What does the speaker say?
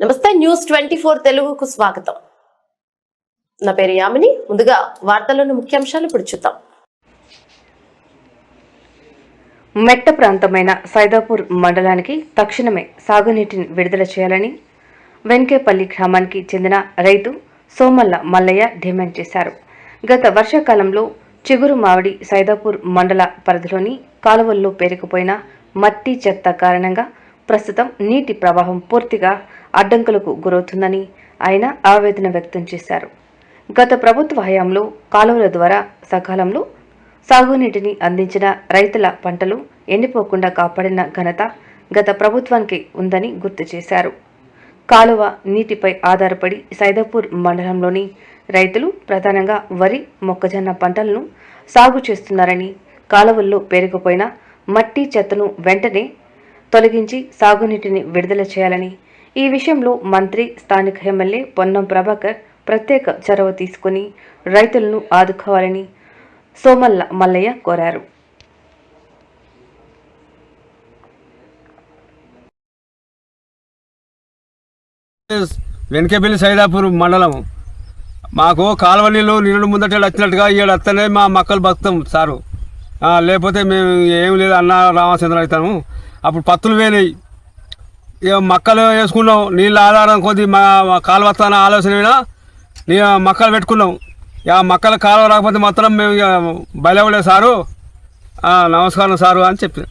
నమస్తే news twenty four తెలుగుకు స్వాగతం. నా పేరు యామిని. ముందుగా వార్తల్లోని ముఖ్యాంశాలు ఇప్పుడు చూద్దాం. మెట్ట ప్రాంతమైన సైదాపూర్ మండలానికి తక్షణమే సాగునీటిని విడుదల చేయాలని వెంకేపల్లి గ్రామానికి చెందిన రైతు సోమల్ల మల్లయ్య డిమాండ్ చేశారు. గత వర్షాకాలంలో చిగురు మామిడి సైదాపూర్ మండల పరిధిలోని కాలువల్లో పేరుకుపోయిన మట్టి చెత్త కారణంగా ప్రస్తుతం నీటి ప్రవాహం పూర్తిగా అడ్డంకులకు గురవుతుందని ఆయన ఆవేదన వ్యక్తం చేశారు. గత ప్రభుత్వ హయాంలో కాలువల ద్వారా సకాలంలో సాగునీటిని అందించిన రైతుల పంటలు ఎండిపోకుండా కాపాడిన ఘనత గత ప్రభుత్వానికి ఉందని గుర్తు చేశారు. కాలువ నీటిపై ఆధారపడి సైదాపూర్ మండలంలోని రైతులు ప్రధానంగా వరి మొక్కజొన్న పంటలను సాగు చేస్తున్నారని కాలువల్లో పేరుకుపోయిన మట్టి చెత్తను వెంటనే తొలగించి సాగునీటిని విడుదల చేయాలని. ఈ విషయంలో మంత్రి స్థానిక ఎమ్మెల్యే పొన్నం ప్రభాకర్ ప్రత్యేక చొరవ తీసుకుని రైతులను ఆదుకోవాలని సోమల్ల మల్లయ్య కోరారు. వెనకబిల్లి సైదాపూర్ మండలం. మాకు కాలువ నీళ్ళు ముందట వచ్చినట్టుగా ఈడ వస్తేనే మా మక్కలు బతుకుతాం సారు. లేకపోతే మేము ఏం లేదు అన్న రామచంద్ర అవుతాము. అప్పుడు పత్తులు పోయినాయి. ఇక మక్కలు వేసుకున్నాం. నీళ్ళ ఆధారం కొద్ది మా మా కాలువ వస్తాన ఆలోచన మీద నీ మక్కలు పెట్టుకున్నాం. ఇక మక్కలు కాలువ రాకపోతే మాత్రం మేము ఇక బయలువలే సారు. నమస్కారం సారు అని చెప్పి